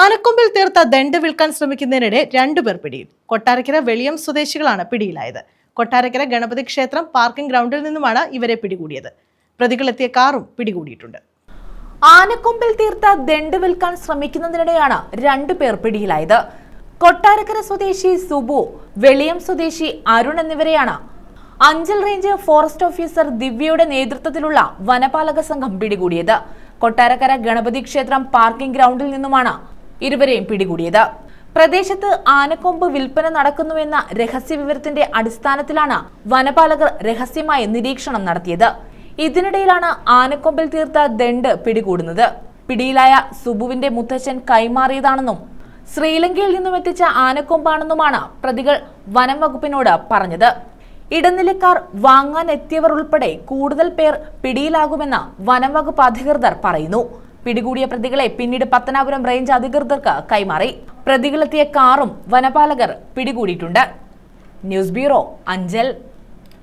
ആനക്കൊമ്പിൽ തീർത്ത ദണ്ട് വിൽക്കാൻ ശ്രമിക്കുന്നതിനിടെ രണ്ടുപേർ പിടിയിൽ. കൊട്ടാരക്കര വെളിയം സ്വദേശികളാണ് പിടിയിലായത്. കൊട്ടാരക്കര ഗണപതി ക്ഷേത്രം പാർക്കിംഗ് ഗ്രൗണ്ടിൽ നിന്നുമാണ് ഇവരെ പിടികൂടിയത്. പ്രതികളെത്തിയ കാറും പിടികൂടിയിട്ടുണ്ട്. ആനക്കൊമ്പിൽ തീർത്ത ദണ്ട് വിൽക്കാൻ ശ്രമിക്കുന്നതിനിടെയാണ് രണ്ടുപേർ പിടിയിലായത്. കൊട്ടാരക്കര സ്വദേശി സുബു വെളിയം സ്വദേശി അരുൺ എന്നിവരെയാണ് അഞ്ചൽ റേഞ്ച് ഫോറസ്റ്റ് ഓഫീസർ ദിവ്യയുടെ നേതൃത്വത്തിലുള്ള വനപാലക സംഘം പിടികൂടിയത്. കൊട്ടാരക്കര ഗണപതി ക്ഷേത്രം പാർക്കിംഗ് ഗ്രൗണ്ടിൽ നിന്നുമാണ് ഇരുവരെയും പിടികൂടിയത്. പ്രദേശത്ത് ആനക്കൊമ്പ് വിൽപ്പന നടക്കുന്നുവെന്ന രഹസ്യ വിവരത്തിന്റെ അടിസ്ഥാനത്തിലാണ് വനപാലകർ രഹസ്യമായ നിരീക്ഷണം നടത്തിയത്. ഇതിനിടയിലാണ് ആനക്കൊമ്പിൽ തീർത്ത ദണ്ട് പിടികൂടുന്നത്. പിടിയിലായ സുബുവിന്റെ മുത്തച്ഛൻ കൈമാറിയതാണെന്നും ശ്രീലങ്കയിൽ നിന്നും എത്തിച്ച ആനക്കൊമ്പാണെന്നുമാണ് പ്രതികൾ വനം വകുപ്പിനോട് പറഞ്ഞത്. ഇടനിലക്കാർ വാങ്ങാൻ എത്തിയവർ ഉൾപ്പെടെ കൂടുതൽ പേർ പിടിയിലാകുമെന്ന് വനം വകുപ്പ് അധികൃതർ പറയുന്നു. പിടികൂടിയ പ്രതികളെ പിന്നീട് പത്തനാപുരം റേഞ്ച് അധികൃതർക്ക് കൈമാറി. പ്രതികളെത്തിയ കാറും വനപാലകർ പിടികൂടിയിട്ടുണ്ട്. News bureau Anchal.